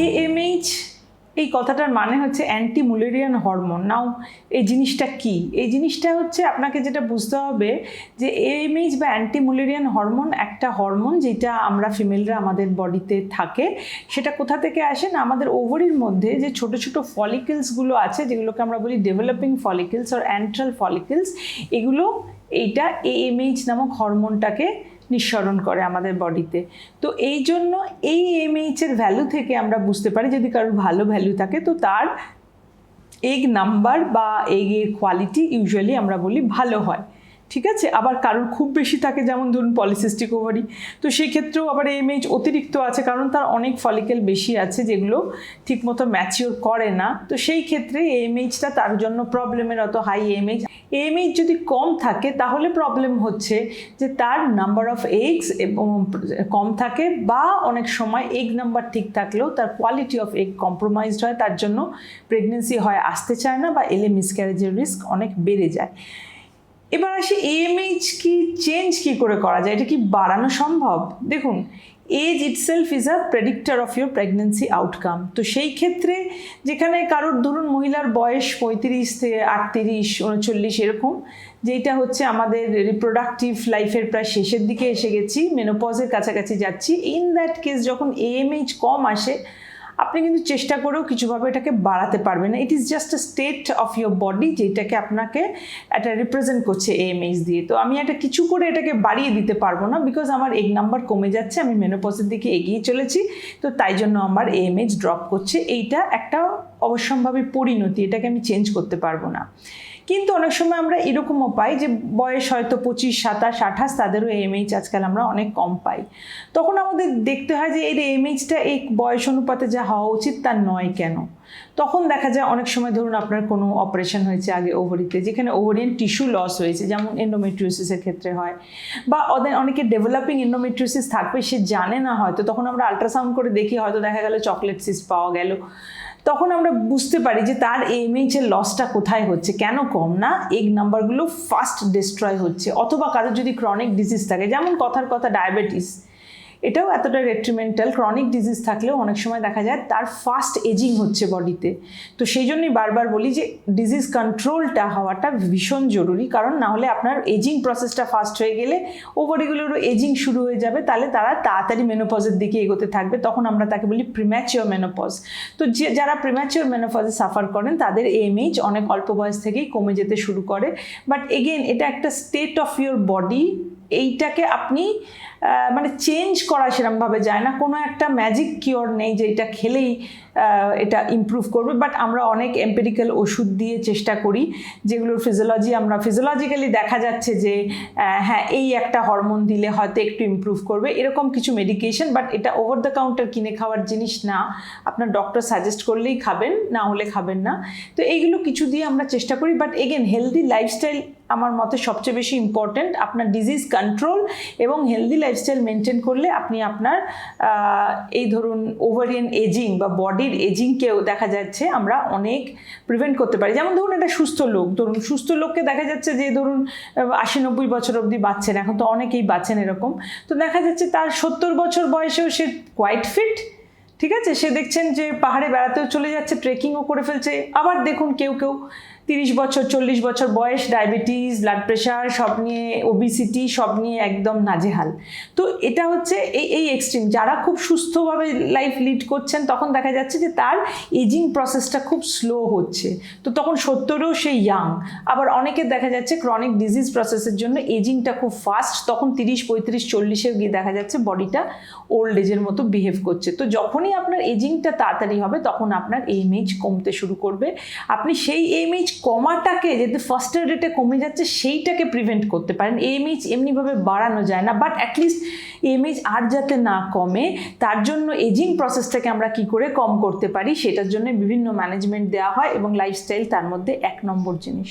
AMH এই কথাটার মানে হচ্ছে অ্যান্টি মুলেরিয়ান হরমোন নাও এই জিনিসটা কি? এই জিনিসটা হচ্ছে আপনাকে যেটা বুঝতে হবে যে এএমএইচ বা অ্যান্টি মুলেরিয়ান হরমোন একটা হরমোন যেটা আমরা ফিমেলরা আমাদের বডিতে থাকে, সেটা কোথা থেকে আসে না? আমাদের ওভারির মধ্যে যে ছোট ছোট ফলিকেলসগুলো আছে, যেগুলোকে আমরা বলি ডেভেলপিং ফলিকেলস আর অ্যান্ট্রাল ফলিকেলস এগুলো এইটা এএমএইচ নামক হরমোনটাকে নিঃসরণ করে আমাদের বডিতে। তো এই জন্য এই এমএইচের ভ্যালু থেকে আমরা বুঝতে পারি যদি কারোর ভালো ভ্যালু থাকে, তো তার এগ নাম্বার বা এগের কোয়ালিটি ইউজুয়ালি আমরা বলি ভালো হয়। ঠিক আছে? আবার কারোর খুব বেশি থাকে যেমন ধরুন পলিসিস্টিক ওভারি তো সেই ক্ষেত্রেও আবার এমএইচ অতিরিক্ত আছে কারণ তার অনেক ফলিকেল বেশি আছে যেগুলো ঠিকমতো ম্যাচিওর করে না। তো সেই ক্ষেত্রে এমএইচটা তার জন্য প্রবলেমের অত হাই এমএইচ এমএইচ যদি কম থাকে তাহলে প্রবলেম হচ্ছে যে তার নাম্বার অফ এগস কম থাকে বা অনেক সময় এগ নাম্বার ঠিক থাকলেও তার কোয়ালিটি অফ এগ কম্প্রোমাইজড হয়, তার জন্য প্রেগনেন্সি হয়, আসতে চায় না বা এলে মিসক্যারেজের রিস্ক অনেক বেড়ে যায়। এবার আসি এএমএইচ কি চেঞ্জ কি করে করা যায়? এটা কি বাড়ানো সম্ভব? দেখুন age itself is a predictor of your pregnancy outcome তো সেই ক্ষেত্রে যেখানে কারোর ধরুন মহিলার বয়স পঁয়ত্রিশ থেকে আটত্রিশ, উনচল্লিশ এরকম যেটা হচ্ছে আমাদের রিপ্রোডাক্টিভ লাইফের প্রায় শেষের দিকে এসে গেছি মেনোপজের কাছাকাছি যাচ্ছি ইন দ্যাট কেস যখন এএমএইচ কম আসে আপনি কিন্তু চেষ্টা করেও কিছুভাবে এটাকে বাড়াতে পারবেন না। It is just a state of your body যেটাকে আপনাকে একটা রিপ্রেজেন্ট করছে এএমএইচ দিয়ে। তো আমি একটা কিছু করে এটাকে বাড়িয়ে দিতে পারব না বিকজ আমার এগ নাম্বার কমে যাচ্ছে, আমি মেনোপজের দিকে এগিয়ে চলেছি, তো তাই জন্য আমার এএমএইচ ড্রপ করছে। এইটা একটা অবশ্যম্ভাবী পরিণতি, এটাকে আমি চেঞ্জ করতে পারব না। কিন্তু অনেক সময় আমরা এরকমও পাই যে বয়স হয়তো পঁচিশ, সাতাশ, আঠাশ, তাদেরও এমএইচ আজকাল আমরা অনেক কম পাই। তখন আমাদের দেখতে হয় যে এর এমএইচটা এই বয়স অনুপাতে যা হওয়া উচিত তা নয় কেন? তখন দেখা যায় অনেক সময় ধরুন আপনার কোনো অপারেশন হয়েছে আগে ওভারিতে, যেখানে ওভারিয়ান টিস্যু লস হয়েছে, যেমন এন্ডোমেট্রিওসিসের ক্ষেত্রে হয়, বা ওদের অনেকে ডেভেলপিং এন্ডোমেট্রিওসিস থাকবে সে জানে না হয়তো, তখন আমরা আল্ট্রাসাউন্ড করে দেখি, হয়তো দেখা গেল চকলেট সিস্ট পাওয়া গেল। তখন আমরা বুঝতে পারি যে তার এমএইচ এর লসটা কোথায় হচ্ছে। কেন কম না? এগ নাম্বারগুলো ফাস্ট ডিস্ট্রয় হচ্ছে। অথবা কারোর যদি ক্রনিক ডিজিজ থাকে, যেমন কথার কথা ডায়াবেটিস এটাও এতটা ডেট্রিমেন্টাল ক্রনিক ডিজিজ থাকলেও অনেক সময় দেখা যায় তার ফাস্ট এজিং হচ্ছে বডিতে তো। সেই জন্যই বারবার বলি যে ডিজিজ কন্ট্রোলটা হওয়াটা ভীষণ জরুরি, কারণ না হলে আপনার এজিং প্রসেসটা ফাস্ট হয়ে গেলে ওভারিগুলোরও এজিং শুরু হয়ে যাবে, তাহলে তারা তাড়াতাড়ি মেনোপজের দিকে এগোতে থাকবে, তখন আমরা তাকে বলি প্রিম্যাচিওর মেনোপজ তো যে, যারা প্রিম্যাচিওর মেনোপজে সাফার করেন, তাদের এমএইচ অনেক অল্প বয়স থেকেই কমে যেতে শুরু করে। বাট এগেন এটা একটা স্টেট অফ ইউর বডি এইটাকে আপনি মানে চেঞ্জ করা সেরকমভাবে যায় না। কোনো একটা ম্যাজিক কিওর নেই যে এটা খেলেই এটা ইমপ্রুভ করবে বাট আমরা অনেক এম্পেরিক্যাল ওষুধ দিয়ে চেষ্টা করি, যেগুলোর ফিজিওলজি আমরা ফিজিওলজিক্যালি দেখা যাচ্ছে যে হ্যাঁ এই একটা হরমোন দিলে হয়তো একটু ইমপ্রুভ করবে। এরকম কিছু মেডিকেশন বাট এটা ওভার দ্য কাউন্টার কিনে খাওয়ার জিনিস না। আপনার ডক্টর সাজেস্ট করলেই খাবেন, না হলে খাবেন না। তো এইগুলো কিছু দিয়ে আমরা চেষ্টা করি বাট এগেন হেলদি লাইফস্টাইল আমার মতে সবচেয়ে বেশি ইম্পর্ট্যান্ট আপনার ডিজিজ কন্ট্রোল এবং হেলদি লাইফস্টাইল মেনটেন করলে আপনি আপনার এই ধরুন ওভারিয়ান এজিং বা বডির এজিংকেও দেখা যাচ্ছে, আমরা অনেক প্রিভেন্ট করতে পারি। যেমন ধরুন একটা সুস্থ লোক, ধরুন সুস্থ লোককে দেখা যাচ্ছে যে ধরুন আশি নব্বই বছর অবধি বাঁচছেন, এখন তো অনেকেই বাঁচেন এরকম। তো দেখা যাচ্ছে তার সত্তর বছর বয়সেও সে কোয়াইট ফিট ঠিক আছে? সে দেখছেন যে পাহাড়ে বেড়াতেও চলে যাচ্ছে ট্রেকিংও করে ফেলছে। আবার দেখুন কেউ কেউ তিরিশ বছর, চল্লিশ বছর বয়স ডায়াবেটিস ব্লাড প্রেশার সব নিয়ে ওবিসিটি সব নিয়ে একদম নাজেহাল। তো এটা হচ্ছে এই এই এক্সট্রিম যারা খুব সুস্থভাবে লাইফ লিড করছেন, তখন দেখা যাচ্ছে যে তার এজিং প্রসেসটা খুব স্লো হচ্ছে। তো তখন সত্তরেও সে ইয়াং আবার অনেকে দেখা যাচ্ছে ক্রনিক ডিজিজ প্রসেসের জন্য এজিংটা খুব ফাস্ট তখন তিরিশ, পঁয়ত্রিশ চল্লিশে গিয়ে দেখা যাচ্ছে বডিটা ওল্ড এজের মতো বিহেভ করছে। তো যখনই আপনার এজিংটা তাড়াতাড়ি হবে, তখন আপনার এমএইচ কমতে শুরু করবে। আপনি সেই এমএইচ কমাটাকে যেহেতু ফার্স্টের রেটে কমে যাচ্ছে, সেইটাকে প্রিভেন্ট করতে পারেন। এমএইচ এমনিভাবে বাড়ানো যায় না বাট অ্যাটলিস্ট এমএইচ আর যাতে না কমে, তার জন্য এজিং প্রসেসটাকে আমরা কি করে কম করতে পারি, সেটার জন্য বিভিন্ন ম্যানেজমেন্ট দেওয়া হয় এবং লাইফস্টাইল তার মধ্যে এক নম্বর জিনিস।